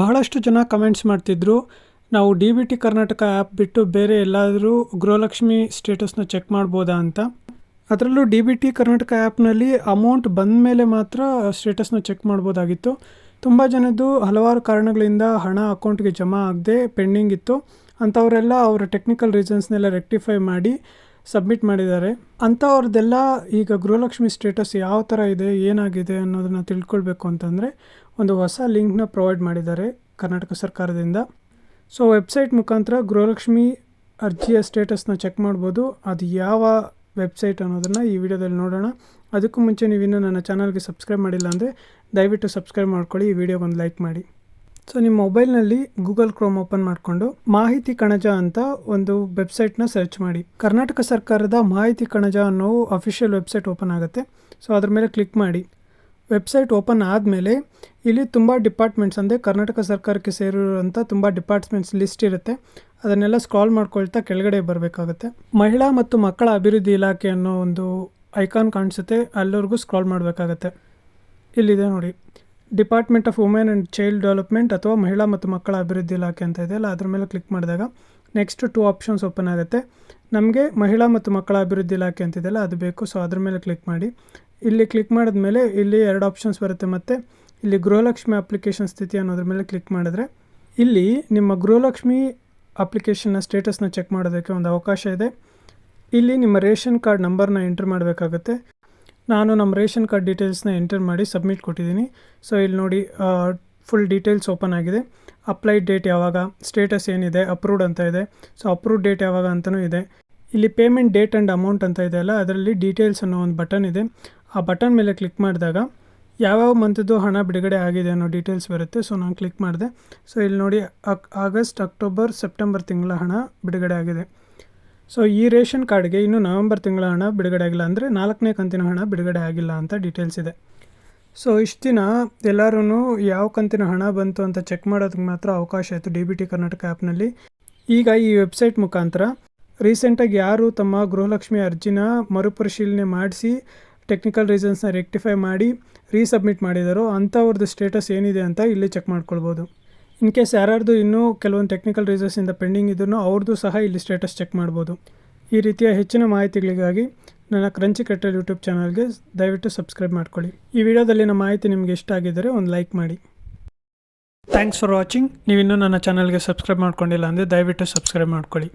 ಬಹಳಷ್ಟು ಜನ ಕಮೆಂಟ್ಸ್ ಮಾಡ್ತಿದ್ರು. ನಾವು D B T Karnataka app ಬಿಟ್ಟು ಬೇರೆ ಎಲ್ಲಾದರೂ ಗೃಹಲಕ್ಷ್ಮಿ ಸ್ಟೇಟಸ್ನ ಚೆಕ್ ಮಾಡ್ಬೋದಾ ಅಂತ. ಅದರಲ್ಲೂ ಡಿ ಬಿ ಟಿ ಕರ್ನಾಟಕ ಆ್ಯಪ್ನಲ್ಲಿ ಅಮೌಂಟ್ ಬಂದ ಮೇಲೆ ಮಾತ್ರ ಸ್ಟೇಟಸ್ನ ಚೆಕ್ ಮಾಡ್ಬೋದಾಗಿತ್ತು. ತುಂಬ ಜನದ್ದು ಹಲವಾರು ಕಾರಣಗಳಿಂದ ಹಣ ಅಕೌಂಟ್ಗೆ ಜಮಾ ಆಗದೆ ಪೆಂಡಿಂಗ್ ಇತ್ತು. ಅಂಥವರೆಲ್ಲ ಅವರ ಟೆಕ್ನಿಕಲ್ ರೀಸನ್ಸ್ನೆಲ್ಲ ರೆಕ್ಟಿಫೈ ಮಾಡಿ ಸಬ್ಮಿಟ್ ಮಾಡಿದ್ದಾರೆ. ಅಂಥವ್ರದ್ದೆಲ್ಲ ಈಗ ಗೃಹಲಕ್ಷ್ಮಿ ಸ್ಟೇಟಸ್ ಯಾವ ಥರ ಇದೆ, ಏನಾಗಿದೆ ಅನ್ನೋದನ್ನು ತಿಳ್ಕೊಳ್ಬೇಕು ಅಂತಂದರೆ ಒಂದು ಹೊಸ ಲಿಂಕ್ನ ಪ್ರೊವೈಡ್ ಮಾಡಿದ್ದಾರೆ ಕರ್ನಾಟಕ ಸರ್ಕಾರದಿಂದ. ಸೊ ವೆಬ್ಸೈಟ್ ಮುಖಾಂತರ ಗೃಹಲಕ್ಷ್ಮಿ ಅರ್ಜಿಯ ಸ್ಟೇಟಸ್ನ ಚೆಕ್ ಮಾಡ್ಬೋದು. ಅದು ಯಾವ ವೆಬ್ಸೈಟ್ ಅನ್ನೋದನ್ನು ಈ ವಿಡಿಯೋದಲ್ಲಿ ನೋಡೋಣ. ಅದಕ್ಕೂ ಮುಂಚೆ ನೀವಿನ್ನೂ ನನ್ನ ಚಾನಲ್ಗೆ ಸಬ್ಸ್ಕ್ರೈಬ್ ಮಾಡಿಲ್ಲ ಅಂದರೆ ದಯವಿಟ್ಟು ಸಬ್ಸ್ಕ್ರೈಬ್ ಮಾಡ್ಕೊಳ್ಳಿ, ಈ ವಿಡಿಯೋಗೊಂದು ಲೈಕ್ ಮಾಡಿ. ಸೊ ನಿಮ್ಮ ಮೊಬೈಲ್ನಲ್ಲಿ ಗೂಗಲ್ ಕ್ರೋಮ್ ಓಪನ್ ಮಾಡಿಕೊಂಡು ಮಾಹಿತಿ ಕಣಜ ಅಂತ ಒಂದು ವೆಬ್ಸೈಟ್ನ ಸರ್ಚ್ ಮಾಡಿ. ಕರ್ನಾಟಕ ಸರ್ಕಾರದ ಮಾಹಿತಿ ಕಣಜ ಅನ್ನೋ ಅಫಿಷಿಯಲ್ ವೆಬ್ಸೈಟ್ ಓಪನ್ ಆಗುತ್ತೆ. ಸೊ ಅದ್ರ ಮೇಲೆ ಕ್ಲಿಕ್ ಮಾಡಿ. ವೆಬ್ಸೈಟ್ ಓಪನ್ ಆದಮೇಲೆ ಇಲ್ಲಿ ತುಂಬ ಡಿಪಾರ್ಟ್ಮೆಂಟ್ಸ್ ಅಂದರೆ ಕರ್ನಾಟಕ ಸರ್ಕಾರಕ್ಕೆ ಸೇರಿರುವಂಥ ತುಂಬ ಡಿಪಾರ್ಟ್ಮೆಂಟ್ಸ್ ಲಿಸ್ಟ್ ಇರುತ್ತೆ. ಅದನ್ನೆಲ್ಲ ಸ್ಕ್ರಾಲ್ ಮಾಡ್ಕೊಳ್ತಾ ಕೆಳಗಡೆ ಬರಬೇಕಾಗುತ್ತೆ. ಮಹಿಳಾ ಮತ್ತು ಮಕ್ಕಳ ಅಭಿವೃದ್ಧಿ ಇಲಾಖೆ ಅನ್ನೋ ಒಂದು ಐಕಾನ್ ಕಾಣಿಸುತ್ತೆ. ಅಲ್ಲಿವರೆಗೂ ಸ್ಕ್ರಾಲ್ ಮಾಡಬೇಕಾಗತ್ತೆ. ಇಲ್ಲಿದೆ ನೋಡಿ. Department of women and child development ಅಥವಾ ಮಹಿಳಾ ಮತ್ತು ಮಕ್ಕಳ ಅಭಿವೃದ್ಧಿ ಇಲಾಖೆ ಅಂತ ಇದೆಯಲ್ಲ ಅದ್ರ ಮೇಲೆ ಕ್ಲಿಕ್ ಮಾಡಿದಾಗ ನೆಕ್ಸ್ಟ್ ಟೂ ಆಪ್ಷನ್ಸ್ ಓಪನ್ ಆಗುತ್ತೆ. ನಮಗೆ ಮಹಿಳಾ ಮತ್ತು ಮಕ್ಕಳ ಅಭಿವೃದ್ಧಿ ಇಲಾಖೆ ಅಂತಿದೆಯಲ್ಲ ಅದು ಬೇಕು. ಸೊ ಅದ್ರ ಮೇಲೆ ಕ್ಲಿಕ್ ಮಾಡಿ. ಇಲ್ಲಿ ಕ್ಲಿಕ್ ಮಾಡಿದ್ಮೇಲೆ ಇಲ್ಲಿ ಎರಡು ಆಪ್ಷನ್ಸ್ ಬರುತ್ತೆ ಮತ್ತು. ಇಲ್ಲಿ ಗೃಹಲಕ್ಷ್ಮಿ ಅಪ್ಲಿಕೇಶನ್ ಸ್ಥಿತಿ ಅನ್ನೋದ್ರ ಮೇಲೆ ಕ್ಲಿಕ್ ಮಾಡಿದ್ರೆ, ಇಲ್ಲಿ ನಿಮ್ಮ ಗೃಹಲಕ್ಷ್ಮಿ ಅಪ್ಲಿಕೇಶನ್ನ ಸ್ಟೇಟಸ್ನ ಚೆಕ್ ಮಾಡೋದಕ್ಕೆ ಒಂದು ಅವಕಾಶ ಇದೆ. ಇಲ್ಲಿ ನಿಮ್ಮ ರೇಷನ್ ಕಾರ್ಡ್ ನಂಬರ್ನ ಎಂಟ್ರ್ ಮಾಡಬೇಕಾಗುತ್ತೆ. ನಾನು ನಮ್ಮ ರೇಷನ್ ಕಾರ್ಡ್ ಡೀಟೇಲ್ಸ್ನ ಎಂಟರ್ ಮಾಡಿ ಸಬ್ಮಿಟ್ ಕೊಟ್ಟಿದ್ದೀನಿ. ಸೊ, ಇಲ್ಲಿ ನೋಡಿ ಫುಲ್ ಡೀಟೇಲ್ಸ್ ಓಪನ್ ಆಗಿದೆ. ಅಪ್ಲೈಡ್ ಡೇಟ್ ಯಾವಾಗ, ಸ್ಟೇಟಸ್ ಏನಿದೆ, ಅಪ್ರೂವ್ಡ್ ಅಂತ ಇದೆ. ಸೊ, ಅಪ್ರೂವ್ಡ್ ಡೇಟ್ ಯಾವಾಗ ಅಂತಲೂ ಇದೆ. ಇಲ್ಲಿ ಪೇಮೆಂಟ್ ಡೇಟ್ ಆ್ಯಂಡ್ ಅಮೌಂಟ್ ಅಂತ ಇದೆಯಲ್ಲ ಅದರಲ್ಲಿ ಡೀಟೇಲ್ಸ್ ಅನ್ನೋ ಒಂದು ಬಟನ್ ಇದೆ. ಆ ಬಟನ್ ಮೇಲೆ ಕ್ಲಿಕ್ ಮಾಡಿದಾಗ ಯಾವ್ಯಾವ ಮಂತದ್ದು ಹಣ ಬಿಡುಗಡೆ ಆಗಿದೆ ಅನ್ನೋ ಡೀಟೇಲ್ಸ್ ಬರುತ್ತೆ. ಸೊ, ನಾನು ಕ್ಲಿಕ್ ಮಾಡಿದೆ. ಸೊ, ಇಲ್ಲಿ ನೋಡಿ, ಅಕ್, ಆಗಸ್ಟ್, ಅಕ್ಟೋಬರ್, ಸೆಪ್ಟೆಂಬರ್ ತಿಂಗಳ ಹಣ ಬಿಡುಗಡೆ ಆಗಿದೆ. ಸೊ ಈ ರೇಷನ್ ಕಾರ್ಡ್ಗೆ ಇನ್ನು ನವೆಂಬರ್ ತಿಂಗಳ ಹಣ ಬಿಡುಗಡೆ ಆಗಿಲ್ಲ ಅಂದರೆ ನಾಲ್ಕನೇ ಕಂತಿನ ಹಣ ಬಿಡುಗಡೆ ಆಗಿಲ್ಲ ಅಂತ ಡೀಟೇಲ್ಸ್ ಇದೆ. ಸೊ ಇಷ್ಟು ದಿನ ಎಲ್ಲರೂ ಯಾವ ಕಂತಿನ ಹಣ ಬಂತು ಅಂತ ಚೆಕ್ ಮಾಡೋದಕ್ಕೆ ಮಾತ್ರ ಅವಕಾಶ ಇತ್ತು ಡಿ ಬಿ ಟಿ ಕರ್ನಾಟಕ ಆ್ಯಪ್ನಲ್ಲಿ ಈಗ ಈ ವೆಬ್ಸೈಟ್ ಮುಖಾಂತರ ರೀಸೆಂಟಾಗಿ ಯಾರು ತಮ್ಮ ಗೃಹಲಕ್ಷ್ಮಿ ಅರ್ಜಿನ ಮರುಪರಿಶೀಲನೆ ಮಾಡಿಸಿ ಟೆಕ್ನಿಕಲ್ ರೀಸನ್ಸ್ನ ರೆಕ್ಟಿಫೈ ಮಾಡಿ ರೀಸಬ್ಮಿಟ್ ಮಾಡಿದರೋ ಅಂಥವ್ರದ್ದು ಸ್ಟೇಟಸ್ ಏನಿದೆ ಅಂತ ಇಲ್ಲಿ ಚೆಕ್ ಮಾಡ್ಕೊಳ್ಬೋದು. ಇನ್ ಕೇಸ್ ಯಾರ್ಯಾರ್ದು ಇನ್ನೂ ಕೆಲವೊಂದು ಟೆಕ್ನಿಕಲ್ ರೀಸನ್ಸಿಂದ ಪೆಂಡಿಂಗ್ ಇದ್ರು ಅವ್ರದ್ದು ಸಹ ಇಲ್ಲಿ ಸ್ಟೇಟಸ್ ಚೆಕ್ ಮಾಡ್ಬೋದು. ಈ ರೀತಿಯ ಹೆಚ್ಚಿನ ಮಾಹಿತಿಗಳಿಗಾಗಿ ನನ್ನ ಕ್ರಂಚಿ ಕಟ್ಟಲ್ ಯೂಟ್ಯೂಬ್ ಚಾನಲ್ಗೆ ದಯವಿಟ್ಟು ಸಬ್ಸ್ಕ್ರೈಬ್ ಮಾಡ್ಕೊಳ್ಳಿ. ಈ ವಿಡಿಯೋದಲ್ಲಿನ ಮಾಹಿತಿ ನಿಮಗೆ ಇಷ್ಟ ಆಗಿದ್ದರೆ ಒಂದು ಲೈಕ್ ಮಾಡಿ. ಥ್ಯಾಂಕ್ಸ್ ಫಾರ್ ವಾಚಿಂಗ್ ನೀವಿನ್ನೂ ನನ್ನ ಚಾನಲ್ಗೆ ಸಬ್ಸ್ಕ್ರೈಬ್ ಮಾಡ್ಕೊಂಡಿಲ್ಲ ಅಂದರೆ ದಯವಿಟ್ಟು ಸಬ್ಸ್ಕ್ರೈಬ್ ಮಾಡ್ಕೊಳ್ಳಿ.